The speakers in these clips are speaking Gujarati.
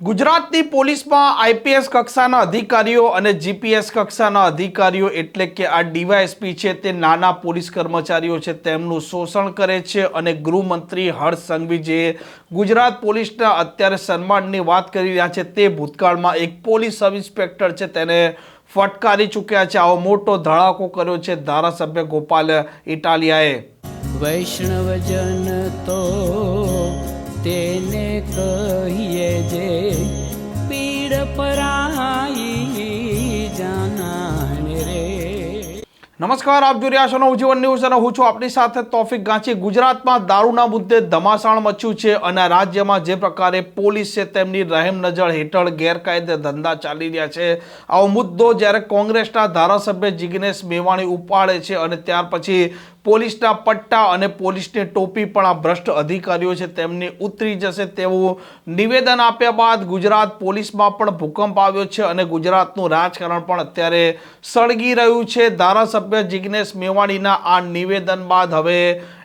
ગુજરાતની પોલીસમાં આઈપીએસ કક્ષાના અધિકારીઓ અને જીપીએસ કક્ષાના અધિકારીઓ એટલે કે આ ડીવાયએસપી છે તે નાના પોલીસ કર્મચારીઓ છે તેમનું શોષણ કરે છે અને ગૃહમંત્રી હર્ષ સંઘવીજીએ ગુજરાત પોલીસના અત્યારે સન્માનની વાત કરી રહ્યા છે તે ભૂતકાળમાં એક પોલીસ સબ ઇન્સ્પેક્ટર છે તેને ફટકારી ચૂક્યા છે. આવો મોટો ધડાકો કર્યો છે ધારાસભ્ય ગોપાલ ઇટાલિયાએ. વૈષ્ણવજન તેને કહીએ જે પીડ પરાઈ જાનાને રે. નમસ્કાર, આપ જોઈ રહ્યા છો નવજીવન ન્યૂઝ અને હું છું આપની સાથે તોફિક ગાંચી. ગુજરાતમાં દારૂના મુદ્દે ધમાસાણ મચ્યું છે અને રાજ્યમાં જે પ્રકારે પોલીસ તેમની રહેમ નજર હેઠળ ગેરકાયદે ધંધા ચાલી રહ્યા છે. આવો મુદ્દો જ્યારે કોંગ્રેસના ધારાસભ્ય જિગ્નેશ મેવાણી ઉપાડે છે અને ત્યાર પછી પોલીસના પટ્ટા અને પોલીસની ટોપી પણ આ ભ્રષ્ટ અધિકારીઓ છે, તેમની ઉતરી જશે તેવું નિવેદન આપ્યા બાદ ગુજરાત પોલીસમાં પણ ભૂકંપ આવ્યો છે અને ગુજરાતનું રાજકારણ પણ અત્યારે સળગી રહ્યું છે. ધારાસભ્ય જિગ્નેશ મેવાણીના આ નિવેદન બાદ હવે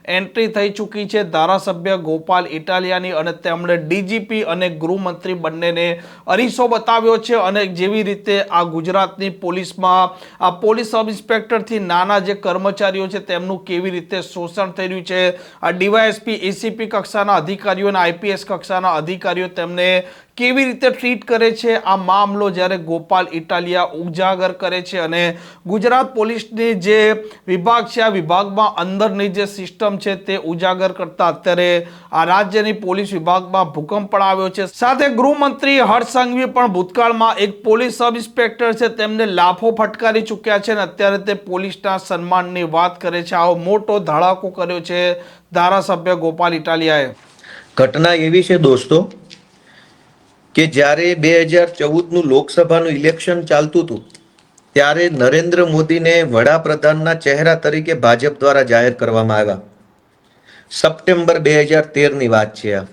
એન્ટ્રી થઈ ચૂકી છે. ધારાસભ્ય ગોપાલ ઇટાલિયાની અને તેમણે ડીજીપી અને ગૃહમંત્રી બંનેને અરીસો બતાવ્યો છે અને જેવી રીતે આ ગુજરાતની પોલીસમાં આ પોલીસ સબ ઇન્સ્પેક્ટરથી નાના જે કર્મચારીઓ છે તેમનું કેવી રીતે શોષણ થઈ રહ્યું છે, આ ડીવાયએસપી, એસીપી કક્ષાના અધિકારીઓ અને આઈપીએસ કક્ષાના અધિકારીઓ તેમને કેવી રીતે ટ્રીટ કરે છે? આ મામલો જ્યારે ગોપાલ ઇટાલિયા ઉજાગર કરે છે અને ગુજરાત પોલીસની જે વિભાગ છે, આ વિભાગમાં અંદરની જે સિસ્ટમ છે તે ઉજાગર કરતા અત્યારે આ રાજ્યની પોલીસ વિભાગમાં ભૂકંપ પણ આવ્યો છે. સાથે ગૃહમંત્રી હર્ષ સંઘવી પણ ભૂતકાળમાં એક પોલીસ સબ ઇન્સ્પેક્ટર છે, તેમને લાફો ફટકારી ચૂક્યા છે અને અત્યારે તે પોલીસના સન્માનની વાત કરે છે. આવો મોટો ધડાકો કર્યો છે ધારાસભ્ય ગોપાલ ઇટાલિયાએ. ઘટના એવી છે દોસ્તો કે જ્યારે બે હજાર ચૌદનું લોકસભાનું ઇલેક્શન ચાલતું હતું, ત્યારે નરેન્દ્ર મોદીને વડાપ્રધાનના ચહેરા તરીકે ભાજપ દ્વારા જાહેર કરવામાં આવ્યા. સપ્ટેમ્બર બે હજાર તેરની વાત છે આ.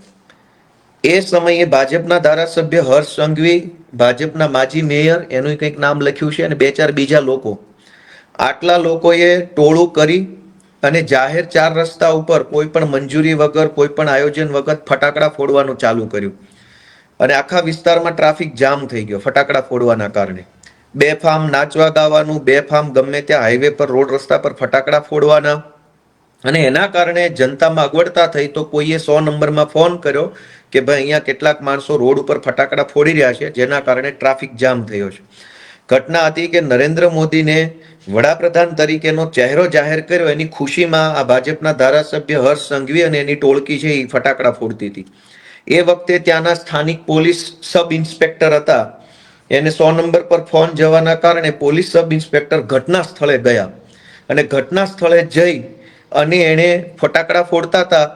એ સમયે ભાજપના ધારાસભ્ય હર્ષ સંઘવી, ભાજપના માજી મેયર, એનું કંઈક નામ લખ્યું છે અને બે ચાર બીજા લોકો. આટલા લોકોએ ટોળું કરી અને જાહેર ચાર રસ્તા ઉપર કોઈ પણ મંજૂરી વગર, કોઈ પણ આયોજન વગર ફટાકડા ફોડવાનું ચાલુ કર્યું. અને આખા વિસ્તારમાં ટ્રાફિક જામ થઈ ગયો, ફટાકડા ફોડવાના કારણે. બેફામ નાચવા ગાવાનું બેફામ ગમે ત્યાં હાઈવે પર, રોડ રસ્તા પર ફટાકડા ફોડવાના. અને એના કારણે જનતામાં અગવડતા થઈ તો કોઈએ સો નંબરમાં ફોન કર્યો કે ભાઈ અહીંયા કેટલાક માણસો રોડ ઉપર ફટાકડા ફોડી રહ્યા છે, જેના કારણે ટ્રાફિક જામ થયો છે. ઘટના હતી કે નરેન્દ્ર મોદીને વડાપ્રધાન તરીકેનો ચહેરો જાહેર કર્યો, એની ખુશીમાં આ ભાજપના ધારાસભ્ય હર્ષ સંઘવી અને એની ટોળકી છે એ ફટાકડા ફોડતી હતી. એ વખતે ત્યાંના સ્થાનિક પોલીસ સબ ઇન્સ્પેક્ટર હતા. એને સો નંબર પર ફોન જવાના કારણે પોલીસ સબ ઇન્સ્પેક્ટર ઘટના સ્થળે ગયા. અને ઘટના સ્થળે જઈ અને એણે ફટાકડા ફોડતા હતા.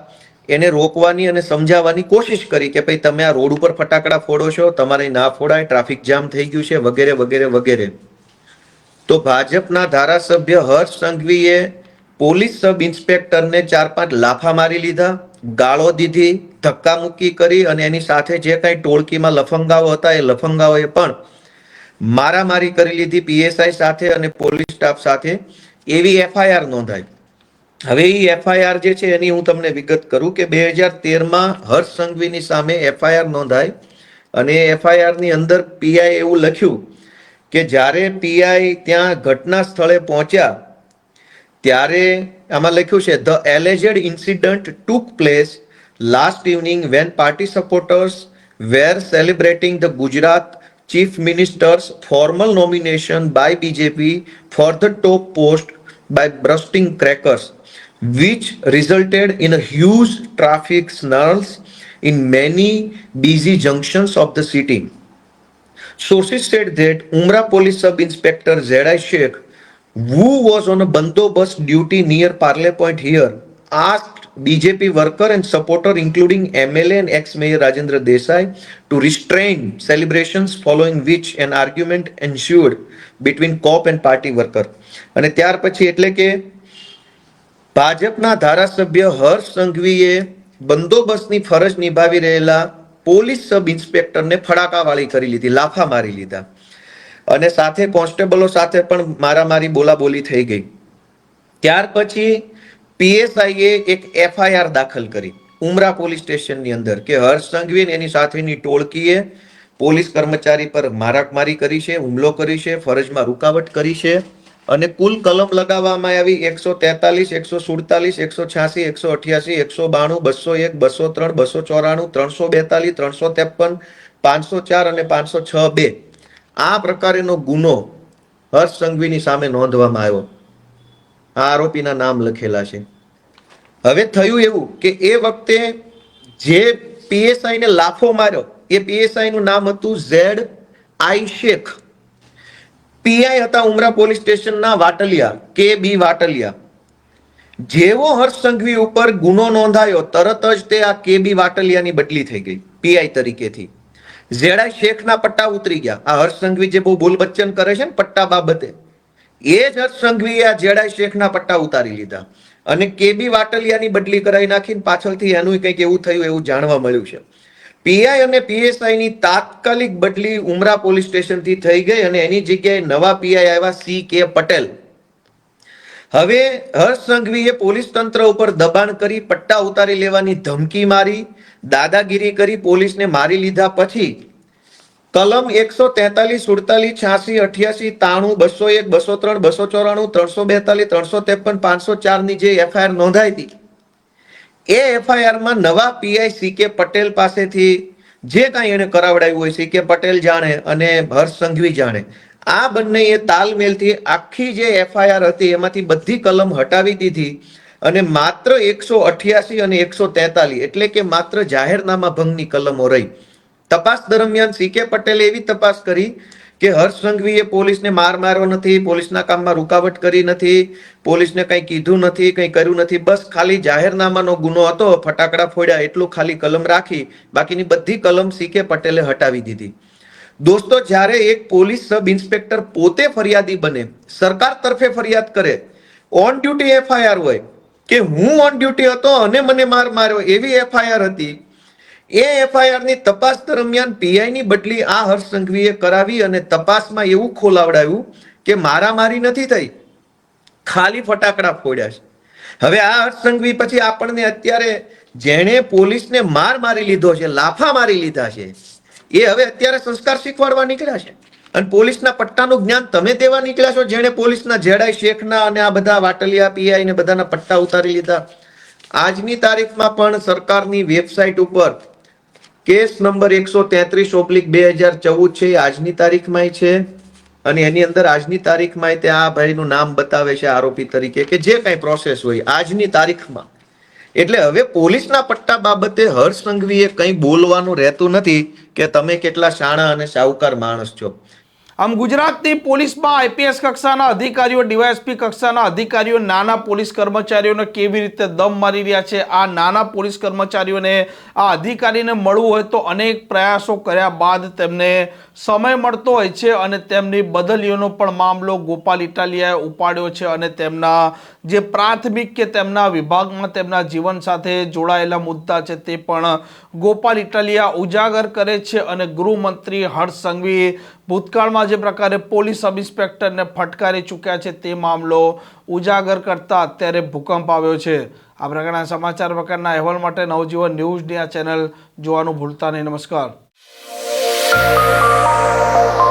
એને રોકવાની અને સમજાવવાની કોશિશ કરી કે ભાઈ તમે આ રોડ ઉપર ફટાકડા ફોડો છો, તમારે ના ફોડાય, ટ્રાફિક જામ થઈ ગયું છે, વગેરે વગેરે વગેરે. તો ભાજપના ધારાસભ્ય હર્ષ સંઘવીએ પોલીસ સબ ઇન્સ્પેક્ટરને ચાર પાંચ લાફા મારી લીધા, ગાળો દીધી ધક્કા મુક્કી કરી અને એની સાથે જે કાંઈ ટોળકીમાં લફંગાઓ હતા એ લફંગાઓએ પણ મારામારી કરી લીધી પીએસઆઈ સાથે અને પોલીસ સ્ટાફ સાથે. એવી એફઆઈઆર નોંધાઈ. હવે એ એફઆઈઆર જે છે એની હું તમને વિગત કરું કે બે હજાર તેરમાં હર્ષ સંઘવીની સામે એફઆઈઆર નોંધાઈ અને એફઆઈઆરની અંદર પીઆઈ એવું લખ્યું કે જ્યારે પીઆઈ ત્યાં ઘટના સ્થળે પહોંચ્યા ત્યારે આમાં લખ્યું છે the alleged incident took place last evening when party supporters were celebrating the Gujarat chief minister's formal nomination by BJP for the top post by bursting crackers, which resulted in a huge traffic snarls in many busy junctions of the city. Sources said that Umra Police Sub Inspector Zedai Sheikh, who was on a bandobust duty near Parley Point here, asked BJP worker and supporter, including MLA and ex-mayor Rajendra Desai, to restrain celebrations, following which an argument ensued between cop and party worker. અને ત્યાર પછી એટલે કે ભાજપના ધારાસભ્ય હર્ષ સંઘવીએ બંદોબસ્તની ફરજ નિભાવી રહેલા પોલીસ સબ ઇન્સ્પેક્ટરને ફડાકાવાળી કરી લીધી લાફા મારી લીધા અને સાથે કોન્સ્ટેબલો સાથે પણ મારામારી બોલાબોલી થઈ ગઈ ત્યાર પછી પીએસઆઈએ એક એફઆઈઆર દાખલ કરી. ઉમરા પોલીસ સ્ટેશનની અંદર કે હર્ષ સંઘવી એની સાથેની ટોળકીએ પોલીસ કર્મચારી પર મારાકમારી કરી છે, હુમલો કરી છે, ફરજમાં રૂકાવટ કરી છે અને કુલ કલમ લગાવવામાં આવી એકસો તેતાલીસ, એકસો સુડતાલીસ, એકસો છ્યાસી, એકસો અઠ્યાસી, એકસો બાણું, બસો એક, બસો ત્રણ, બસો ચોરાણું, ત્રણસો બેતાલીસ, ત્રણસો ત્રેપન, પાંચસો ચાર અને પાંચસો છ બે. આ પ્રકારેનો ગુનો હર્ષ સંઘવીની સામે નોંધવામાં આવ્યો. આ આરોપીના નામ લખેલા છે. હવે થયું એવું કે એ વખતે જે પીએસઆઈ ને લાફો માર્યો, એ પીએસઆઈ નું નામ હતું ઝેડ આઈ શેખ. પીઆઈ હતા ઉમરા પોલીસ સ્ટેશનના વાટલિયા, કે બી વાટલિયા. જેવો હર્ષ સંઘવી ઉપર ગુનો નોંધાયો, તરત જ તે આ કે બી વાટલિયાની બદલી થઈ ગઈ, પીઆઈ તરીકેથી. ઝેડાઈ શેખના પટ્ટા ઉતરી ગયા. આ હર્ષ સંઘવી જે બહુ બોલ બચ્ચન કરે છે ને પટ્ટા બાબતે એ જ હર્ષ સંઘવીએ આ જેડાઈ શેખના પટ્ટા ઉતારી લીધા. અને કેબી વાટલિયાની બદલી કરાવી નાખીને પાછળથી એનું કંઈક એવું થયું એવું જાણવા મળ્યું છે. પીઆઈ અને પીએસઆઈ ની તાત્કાલિક બદલી ઉમરા પોલીસ સ્ટેશનથી થઈ ગઈ અને એની જગ્યાએ નવા પીઆઈ આવ્યા સી કે પટેલ. હવે હર્ષ સંઘવીએ પોલીસ તંત્ર ઉપર દબાણ કરી પટ્ટા ઉતારી લેવાની ધમકી મારી, દાદાગીરી કરી પોલીસને મારી લીધા પછી કલમ એકસો તેતાલીસ, સુડતાલીસ, છ્યાસી, અઠ્યાસી, તાણું, બસો એક, બસો ત્રણ, બસો ચોરાણું, ત્રણસો બેતાલીસ, ત્રણસો ત્રેપન, પાંચસો ચારની જે એફઆઈઆર નોંધાઈ હતી. એ એફઆઈઆરમાં નવા પીઆઈ સી કે પટેલ પાસેથી જે કાંઈ એને કરાવડાવ્યું હોય, સી કે પટેલ જાણે અને હર્ષ સંઘવી જાણે, આ બંને એ તાલમેલથી આખી જે એફઆઈઆર હતી એમાંથી બધી કલમ હટાવી દીધી અને માત્ર એકસો અઠ્યાસી અને એકસો તેતાલીસ, એટલે કે માત્ર જાહેરનામા ભંગની કલમો રહી. તપાસ દરમિયાન સી કે પટેલે એવી તપાસ કરી કે હર્ષ સંઘવીએ પોલીસને માર માર્યો નથી, પોલીસના કામમાં રૂકાવટ કરી નથી, પોલીસને કંઈ કીધું નથી, કંઈ કર્યું નથી, બસ ખાલી જાહેરનામાનો ગુનો હતો, ફટાકડા ફોડ્યા, એટલું ખાલી કલમ રાખી, બાકીની બધી કલમ સી કે પટેલે હટાવી દીધી. દોસ્તો, જ્યારે એક પોલીસ સબ ઇન્સ્પેક્ટર પોતે ફરિયાદી બને, સરકાર તરફે ફરિયાદ કરે ઓન ડ્યુટી એફઆઈઆર હોય, કે હું ઓન ડ્યુટી હતો અને મને માર માર્યો, એવી એફઆઈઆર હતી એ એફઆઈઆરની તપાસ દરમિયાન પીઆઈની બદલી આ હર્ષ સંઘવીએ કરાવી અને તપાસમાં એવું ખોલાવડાવ્યું કે મારામારી નથી થઈ. ખાલી ફટાકડા ફોડ્યા છે. હવે આ હર્ષ સંઘવી પછી આપણને અત્યારે જેણે પોલીસને માર મારી લીધો છે, લાફા મારી લીધા છે, એ હવે અત્યારે સંસ્કાર શીખવાડવા નીકળ્યા છે. અને પોલીસના પટ્ટાનું જ્ઞાન તમે દેવા નીકળ્યા છો, જેણે પોલીસના જેડાઈ શેખના અને આ બધા વાટલિયા પીઆઈ ને બધાના પટ્ટા ઉતારી લીધા. આજની તારીખમાં પણ સરકારની વેબસાઇટ ઉપર કેસ નંબર એકસો તેત્રીસ ઓબ્લિક બે હજાર ચૌદ છે આજની તારીખમાં છે. અને એની અંદર આજની તારીખમાં તે આ ભાઈનું નામ બતાવે છે આરોપી તરીકે કે જે કાંઈ પ્રોસેસ હોય આજની તારીખમાં. એટલે હવે પોલીસના પટ્ટા બાબતે હર્ષ સંઘવીએ કંઈ બોલવાનું રહેતું નથી કે તમે કેટલા શાણા અને સાહુકાર માણસ છો. આમ ગુજરાતની પોલીસમાં આઈપીએસ કક્ષાના અધિકારીઓ, ડીવાયએસપી કક્ષાના અધિકારીઓ, નાના પોલીસ કર્મચારીઓને કેવી રીતે દમ મારી રહ્યા છે? આ નાના પોલીસ કર્મચારીઓને, આ અધિકારીને મળવું હોય તો અનેક પ્રયાસો કર્યા બાદ તેમને સમય મળતો હોય છે અને તેમની બદલીઓનો પણ મામલો ગોપાલ ઇટાલિયાએ ઉપાડ્યો છે અને તેમના જે પ્રાથમિક કે તેમના વિભાગમાં તેમના જીવન સાથે જોડાયેલા મુદ્દા છે તે પણ ગોપાલ ઇટાલિયા ઉજાગર કરે છે અને ગૃહમંત્રી હર્ષ સંઘવી ભૂતકાળમાં જે પ્રકારે પોલીસ સબ ઇન્સ્પેક્ટરને ફટકારી ચૂક્યા છે તે મામલો ઉજાગર કરતા અત્યારે ભૂકંપ આવ્યો છે. આ પ્રકારના સમાચાર પ્રકારના અહેવાલ માટે નવજીવન ન્યૂઝની આ ચેનલ જોવાનું ભૂલતા નહીં. નમસ્કાર. Música